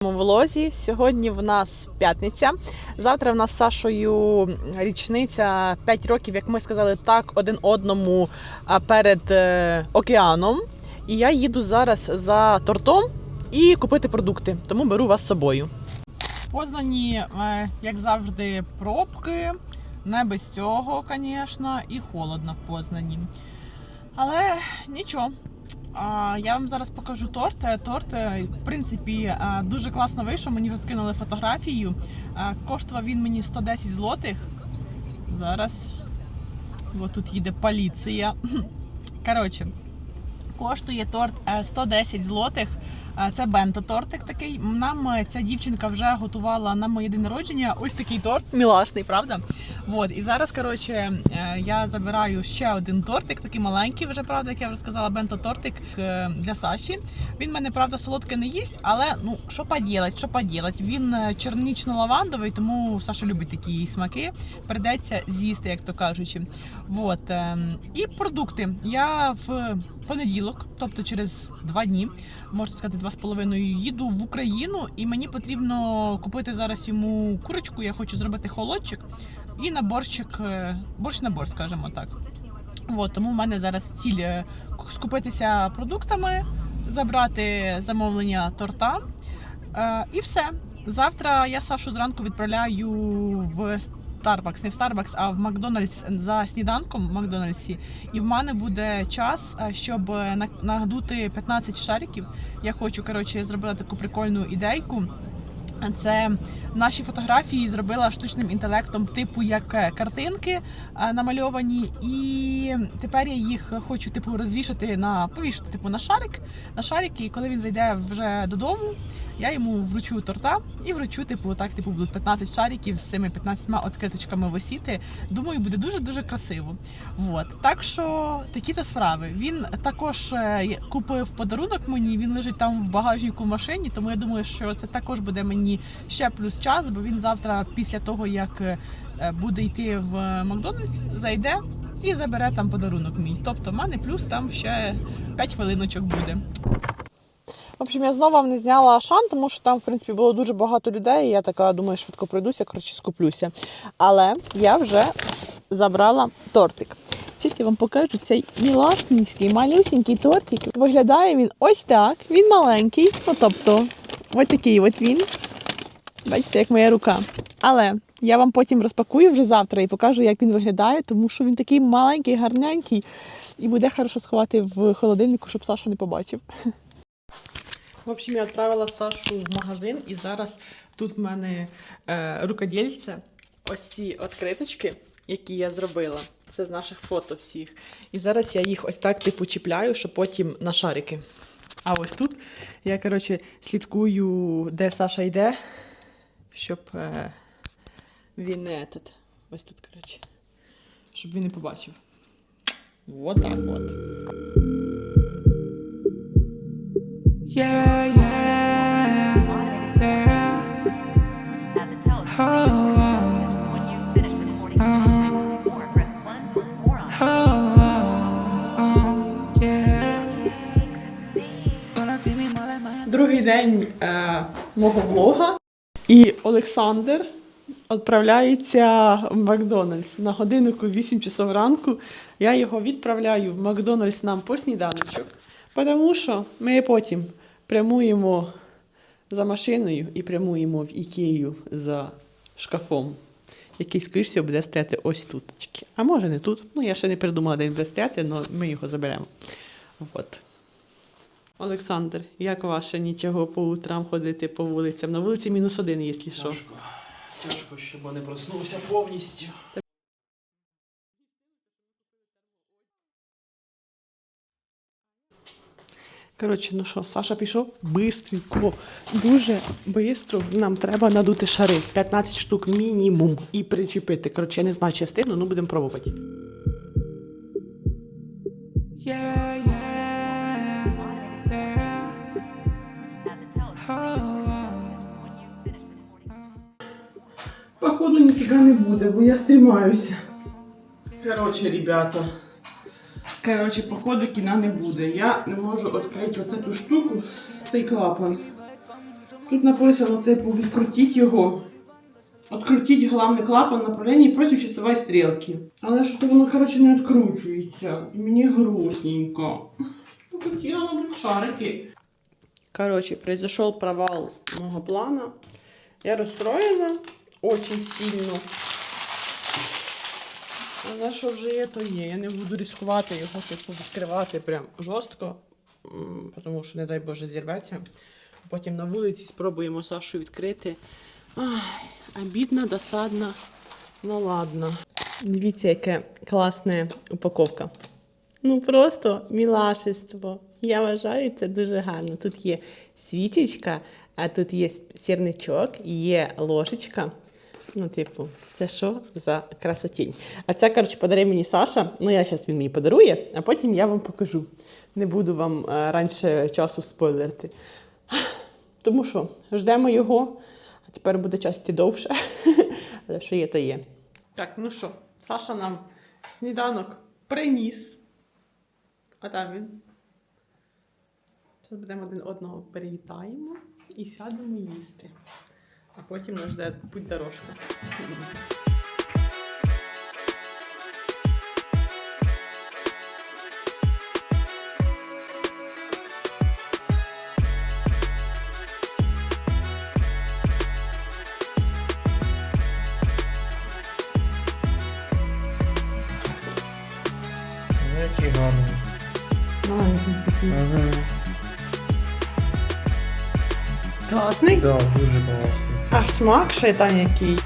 влозі. Сьогодні в нас п'ятниця. Завтра в нас з Сашою річниця 5 років, як ми сказали так один одному перед е, океаном. І я їду зараз за тортом і купити продукти, тому беру вас з собою. Познані, е, як завжди, пробки. Не без цього, звісно, і холодно в Познані. Але нічого. Я вам зараз покажу торт. Е, Торт, е, в принципі, е, дуже класно вийшов. Мені вже скинули фотографію. Коштував він мені 110 злотих. Зараз. Ось тут їде поліція. Коротше, коштує торт е, 110 злотих. Це бенто-тортик такий. Нам ця дівчинка вже готувала на моє день народження ось такий торт, мілашний, правда? От, і зараз, коротше, е, я забираю ще один тортик, такий маленький, вже правда, як я вже сказала, бенто-тортик е, для Саші. Він мене, правда, солодке не їсть, але ну що поділать, що поділать. Він е, чернічно-лавандовий, тому Саша любить такі смаки. Придеться з'їсти, як то кажучи. От, е, і продукти. Я в понеділок, тобто через два дні, можна сказати, два з половиною, їду в Україну, і мені потрібно купити зараз йому курочку. Я хочу зробити холодчик і на борщик, е, борщ на борщ, скажімо так. От, тому в мене зараз ціль е, скупитися продуктами, забрати замовлення торта. Е, і все. Завтра я Сашу зранку відправляю в Starbucks, не в Starbucks, а в Макдональдс за сніданком в Макдональдсі. І в мене буде час, е, щоб на- нагадути 15 шариків. Я хочу, коротше, я зробила таку прикольну ідейку. Це наші фотографії зробила штучним інтелектом, типу як е, картинки е, намальовані, і тепер я їх хочу типу розвішати на повішати, типу на шарик, на шарик, і коли він зайде вже додому, я йому вручу торта і вручу, типу, так, типу, будуть 15 шариків з цими 15 відкриточками висіти. Думаю, буде дуже дуже красиво. Вот. Так що такі то справи. Він також е, купив подарунок мені. Він лежить там в багажнику в машині, тому я думаю, що це також буде мені ще плюс час, бо він завтра, після того як е, буде йти в Макдональдс, зайде і забере там подарунок мій. Тобто, в мене плюс там ще 5 хвилиночок буде. В общем, я знову вам не зняла Ашан, тому що там, в принципі, було дуже багато людей. І я така думаю, швидко пройдуся, коротше, скуплюся. Але я вже забрала тортик. Зараз я вам покажу цей мілашненький, малюсенький тортик. Виглядає він ось так. Він маленький. Ну, тобто, ось такий от він. Бачите, як моя рука. Але я вам потім розпакую вже завтра і покажу, як він виглядає, тому що він такий маленький, гарненький, і буде хорошо сховати в холодильнику, щоб Саша не побачив. В общем, я відправила Сашу в магазин, і зараз тут в мене е, рукодільце. Ось ці відкриточки, які я зробила. Це з наших фото всіх. І зараз я їх ось так типу чіпляю, щоб потім на шарики. А ось тут я, коротше, слідкую, де Саша йде, щоб е, він не этот. Ось тут, коротше, щоб він не побачив. Вот так от. Yeah, yeah, yeah. Oh, oh, uh-huh. Oh, yeah. Другий день е, мого влога. І Олександр відправляється в Макдональдс на годиннику 8 часов ранку. Я його відправляю в Макдональдс нам по сніданочок, тому що ми потім прямуємо за машиною і прямуємо в Ікею за шкафом, який, скоріш буде стояти ось тут. А може не тут. Ну, я ще не придумала, де він буде стояти, але ми його заберемо. От. Олександр, як ваше нічого по утрам ходити по вулицям? На вулиці мінус один, якщо що. Тяжко. Тяжко, ще бо не проснувся повністю. Коротше, ну що, Саша пішов бистренько, дуже бистро. Нам треба надути шари. 15 штук мінімум і причепити. Коротше, я не знаю, чи я встигну, ну будемо пробувати. Yeah, Походу ніфіга не буде, бо я стрімаюся. Коротше, ребята. Коротше, походу кіна не буде. Я не можу відкрити ось цю штуку, цей клапан. Тут написано, типу, відкрутіть його. Открутіть головний клапан направлення против часової стрілки. Але що воно, коротше, не відкручується. І мені грустненько. Ну, хотіла на шарики. Короче, произошел провал мого плана. Я расстроена очень сильно. Але що вже є, то є. Я не буду ризикувати його типу, відкривати прям жорстко, тому що, не дай Боже, зірветься. Потім на вулиці спробуємо Сашу відкрити. Ай, обідно, досадно. Ну ладно. Дивіться, яке класна упаковка. Ну просто мілашество. Я вважаю, це дуже гарно. Тут є свічечка, а тут є сірничок, є ложечка. Ну, типу, це що за красотінь? А це, коротше, подарує мені Саша. Ну, я зараз він мені подарує, а потім я вам покажу. Не буду вам е, раніше часу спойлерити. Тому що ждемо його, а тепер буде час йти довше. Але що є, то є. Так, ну що, Саша нам сніданок приніс. А там він. Зараз будемо один одного привітаємо і сядемо їсти. А потім нас жде путь дорожка. Смак шайтан який.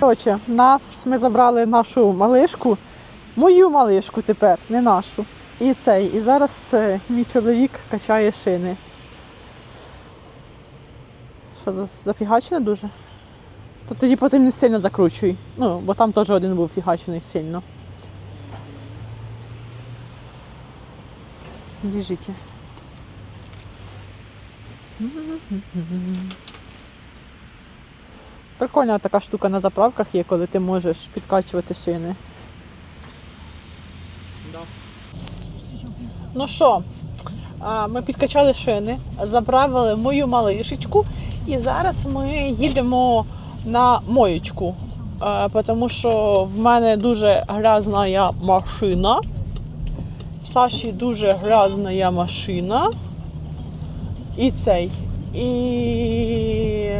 Коротше, нас ми забрали нашу малишку, мою малишку тепер, не нашу. І цей. І зараз е, мій чоловік качає шини. Що за- зафігачене дуже? То тоді потім не сильно закручуй. Ну, бо там теж один був фігачений сильно. Держите. Прикольна така штука на заправках є, коли ти можеш підкачувати шини. Ну що, ми підкачали шини, заправили мою малишечку, і зараз ми їдемо на моєчку. Тому що в мене дуже грязна машина. В Саші дуже грязна машина. І цей. І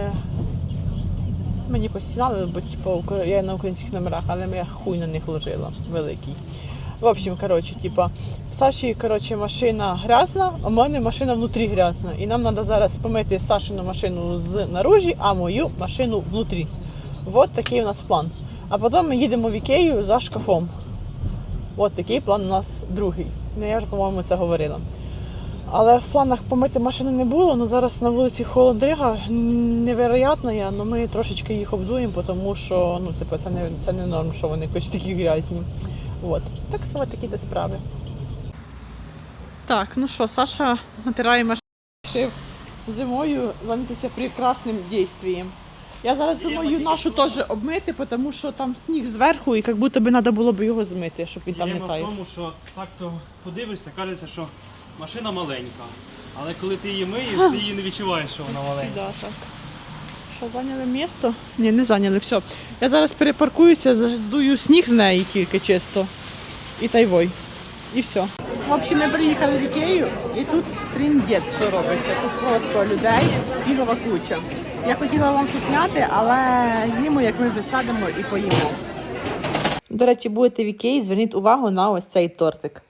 Мені постійно, бо типу, я на українських номерах, але я хуй на них ложила великий. В общем, коротше, типа, в Саші коротше, машина грязна, а в мене машина внутрі грязна. І нам треба зараз помити Сашину машину з наружі, а мою машину внутрі. От такий у нас план. А потім ми їдемо в Ікею за шкафом. От такий план у нас другий. Ну, я вже, по-моєму, це говорила. Але в планах помити машину не було, але зараз на вулиці холодрига невероятна, але ми трошечки їх обдуємо, тому що ну, типу, це, не, це не норм, що вони якось такі грязні. От. Так от такі до справи. Так, ну що, Саша натирає машину, вирішив зимою зайнятися прекрасним дійствієм. Я зараз думаю нашу теж обмити, тому що там сніг зверху, і як будто би треба було б його змити, щоб він там не в тому, що так то подивишся, кажеться, що машина маленька. Але коли ти її миєш, ти її не відчуваєш, що вона маленька. Всегда так. Що, зайняли місто? Ні, не зайняли, все. Я зараз перепаркуюся, здую сніг з неї тільки чисто. І тайвой. І все. В общем, ми приїхали в Ікею, і тут тріндець, що робиться. Тут просто людей бігова куча. Я хотіла вам щось зняти, але зніму, як ми вже сядемо і поїмо. До речі, будете в Ікеї, зверніть увагу на ось цей тортик.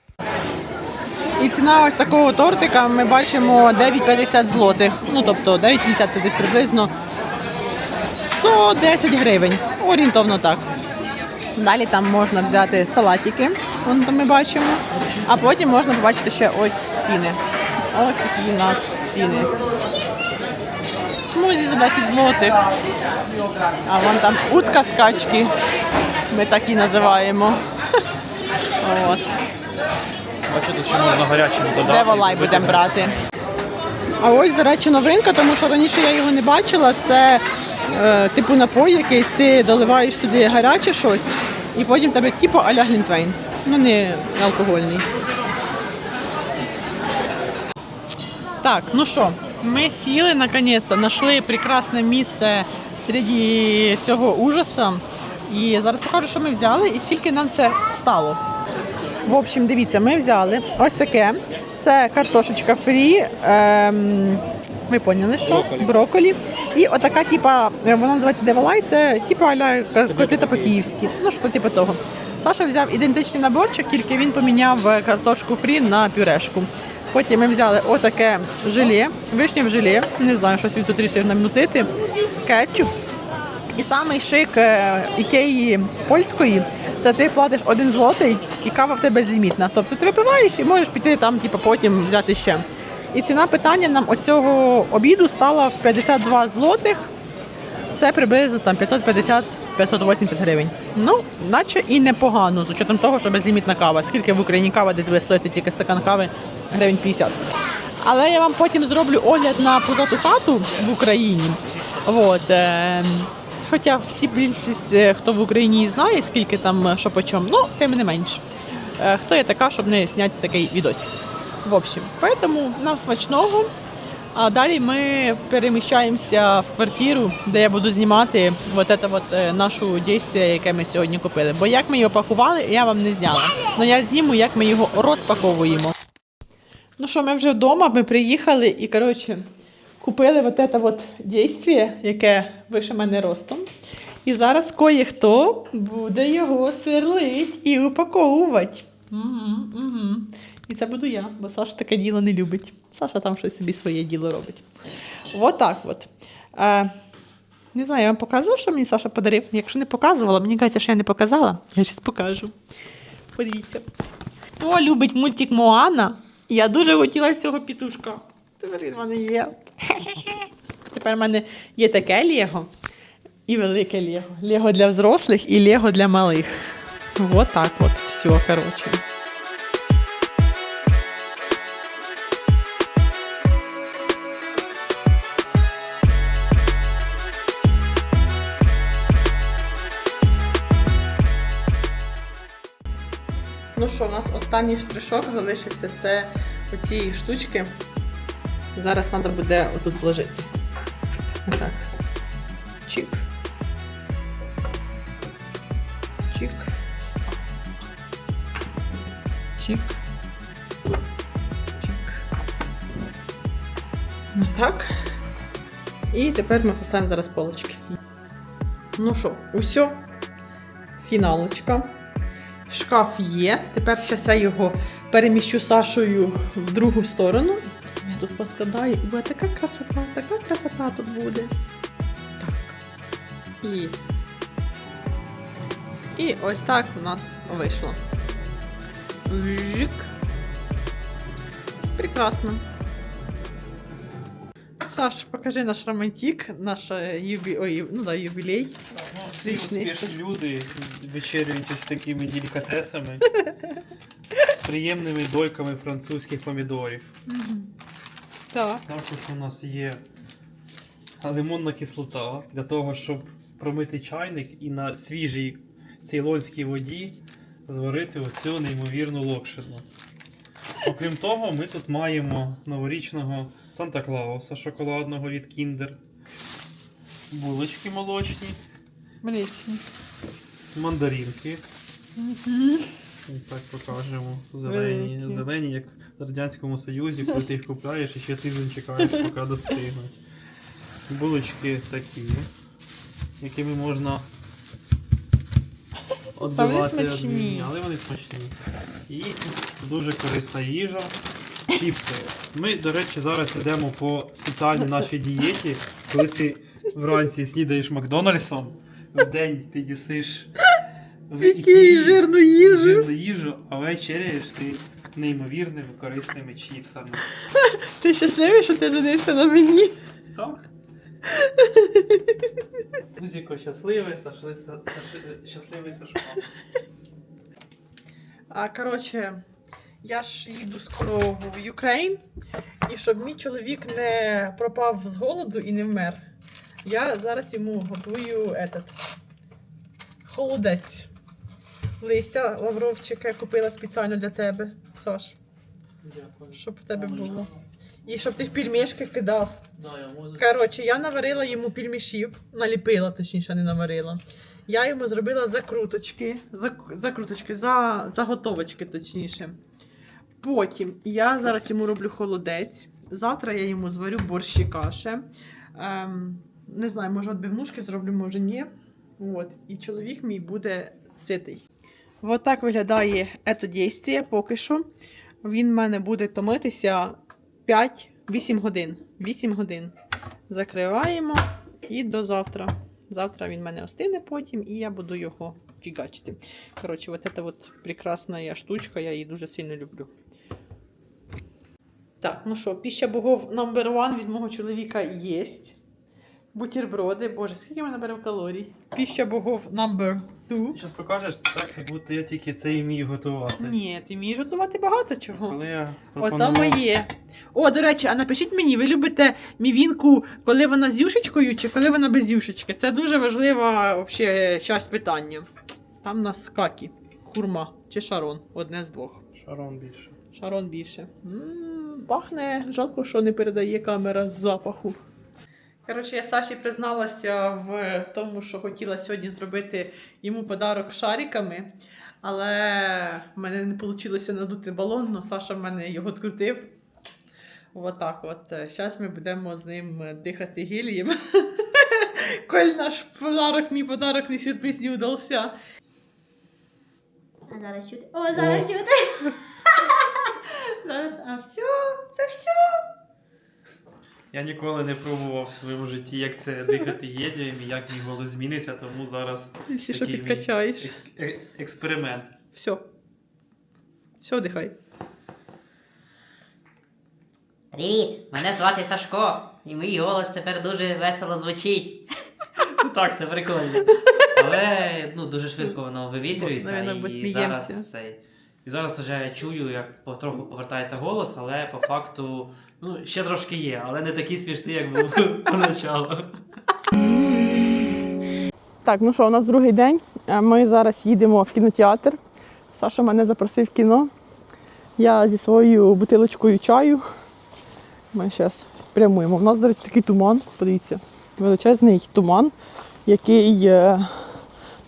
І ціна ось такого тортика ми бачимо 9,50 злотих. Ну тобто 9,50 це десь приблизно 110 гривень. Орієнтовно так. Далі там можна взяти салатики, вон там ми бачимо. А потім можна побачити ще ось ціни. Ось такі у нас ціни. Смузі за 10 злотих. А вон там утка з качки. Ми так і називаємо. От. Бачите, що можна гарячим додати. Де волай будемо брати. А ось, до речі, новинка, тому що раніше я його не бачила. Це типу напой якийсь, ти доливаєш сюди гаряче щось, і потім тебе типу аля глінтвейн. Ну не алкогольний. Так, ну що, ми сіли наконець-то, знайшли прекрасне місце серед цього ужаса. І зараз покажу, що ми взяли і скільки нам це стало. В общем, дивіться, ми взяли ось таке. Це картошечка фрі. Ем, ви поняли, що? Брокколі. І отака, типа, е, вона називається девалай, це типу аля котлета по-київськи. Ну, що типу того. Саша взяв ідентичний наборчик, тільки він поміняв е, картошку фрі на пюрешку. Потім ми взяли отаке желе, вишня в желе, не знаю, щось він тут рішив намутити, кетчуп. І самий шик е, ікеї польської це ти платиш один злотий і кава в тебе безлімітна. Тобто ти випиваєш і можеш піти там, типу, потім взяти ще. І ціна питання нам оцього обіду стала в 52 злотих. Це приблизно там 550-580 гривень. Ну, наче і непогано, з учетом того, що безлімітна кава. Скільки в Україні кава десь буде стоїти тільки стакан кави гривень 50. Але я вам потім зроблю огляд на позату хату в Україні. От, е, хоча всі більшість, е, хто в Україні знає, скільки там що по чому, ну, тим не менш. Е, хто я така, щоб не зняти такий відосик. В общем, поэтому нам смачного. А далі ми переміщаємося в квартиру, де я буду знімати вот это вот, е, нашу дійство, яке ми сьогодні купили. Бо як ми його пакували, я вам не зняла. Але я зніму, як ми його розпаковуємо. Ну що, ми вже вдома, ми приїхали і, коротше, купили вот это вот дійствие, яке вище мене ростом. І зараз кое-хто буде його сверлить і упаковувати. Угу, угу. І це буду я, бо Саша таке діло не любить. Саша там щось собі своє діло робить. Вот так от. Е, не знаю, я вам показувала, що мені Саша подарив. Якщо не показувала, мені кажеться, що я не показала. Я зараз покажу. Подивіться. Хто любить мультик Моана? Я дуже хотіла цього пітушка. Тепер він в мене є. Тепер в мене є таке Лего і велике Лего. Лего для взрослих і Лего для малих. Вот так от. Все, коротше. Ну що, у нас останній штришок залишився. Це оці штучки. Зараз треба буде отут вложити. Отак. Чик. Чик. Чик. Чик. Отак. І тепер ми поставимо зараз полочки. Ну що, усе. Фіналочка. Шкаф є. Тепер я його переміщу Сашою в другу сторону. Я тут поскладаю, і буде така красота, така красота тут буде. Так. І. І ось так у нас вийшло. Жик. Прекрасно. Саш, покажи наш романтик, наш е, юбі... Ой, ну да, юбілей. Всі успішні люди вечерюють ось такими делікатесами. з Приємними дольками французьких помідорів. Так. Також у нас є лимонна кислота для того, щоб промити чайник і на свіжій цейлонській воді зварити оцю неймовірну локшину. Окрім того, ми тут маємо новорічного Санта Клауса шоколадного від Kinder, булочки молочні, Млечний. мандаринки. І Так покажемо. Зелені, Великі. зелені, як в Радянському Союзі, коли ти їх купляєш і ще тиждень чекаєш, поки достигнуть. Булочки такі, якими можна відбивати смачні. одні, але вони смачні. І дуже корисна їжа. Чіпси. Ми, до речі, зараз йдемо по спеціальній нашій дієті, коли ти вранці снідаєш Макдональдсом, в день ти їсиш в Ікеї жирну їжу. жирну їжу, а вечеряєш ти неймовірними корисними чіпсами. Ти щасливий, що ти женився на мені? Так? Музико щасливий, Сашли, Саши- щасливий Сашко. А коротше, Я ж їду скоро в Україн, і щоб мій чоловік не пропав з голоду і не вмер, я зараз йому готую этот, холодець. Листя лавровчика я купила спеціально для тебе, Саш, Дякую. щоб в тебе було. І щоб ти в пельмешки кидав. Да, я можу. Коротше, я наварила йому пельмішів, наліпила, точніше, не наварила. Я йому зробила закруточки, зак- закруточки, за, заготовочки, точніше. Потім я зараз йому роблю холодець. Завтра я йому зварю борщі каші. Ем, не знаю, може відбивнушки зроблю, може ні. От. І чоловік мій буде ситий. От так виглядає це дійство поки що. Він в мене буде томитися 5-8 годин. 8 годин. Закриваємо і до завтра. Завтра він в мене остине потім, і я буду його фігачити. Коротше, от ця от прекрасна штучка, я її дуже сильно люблю. Так, ну що, піща богов номер one від мого чоловіка є. Бутерброди. Боже, скільки ми наберемо калорій? Піща богов number two. Зараз покажеш так, як будто я тільки це і вмію готувати. Ні, ти вмієш готувати багато чого. Коли я Ото пропонував... моє. О, до речі, а напишіть мені, ви любите мівінку, коли вона з юшечкою чи коли вона без юшечки? Це дуже важлива вообще, часть питання. Там у нас какі, хурма чи шарон, одне з двох. Шарон більше. Шарон більше. м пахне, жалко, що не передає камера з запаху. Коротше, я Саші призналася в тому, що хотіла сьогодні зробити йому подарок шариками, але в мене не вийшло надути балон, але Саша в мене його відкрутив. Отак от. Зараз ми будемо з ним дихати гелієм. Коль наш подарок, мій подарок не сюрприз не удався. А зараз чути. О, зараз чути. Зараз, а все, це все. Я ніколи не пробував в своєму житті, як це дихати гелієм і як мій голос зміниться, тому зараз Якщо Такий мій підкачаєш. екс- е- експеримент. Все. Все, дихай. Привіт! Мене звати Сашко, і мій голос тепер дуже весело звучить. Так, Це прикольно. Але ну, дуже швидко воно вивітрюється. Наверно, бо і сміємося. зараз, цей, і зараз вже чую, як потроху повертається голос, але по факту ну, ще трошки є, але не такий смішний, як був поначалу. Так, ну що, у нас другий день. Е, Ми зараз їдемо в кінотеатр. Саша мене запросив в кіно. Я зі своєю бутилочкою чаю. Ми зараз прямуємо. У нас, до речі, такий туман, подивіться, величезний туман, який.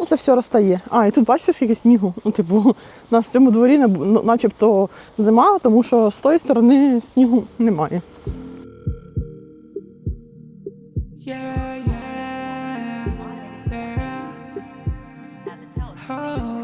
Е, Ну, все розтає. А, і тут бачите, скільки снігу. Ну, типу, у нас в цьому дворі ну, начебто зима, тому що з тої сторони снігу немає. Yeah, yeah, yeah. Oh.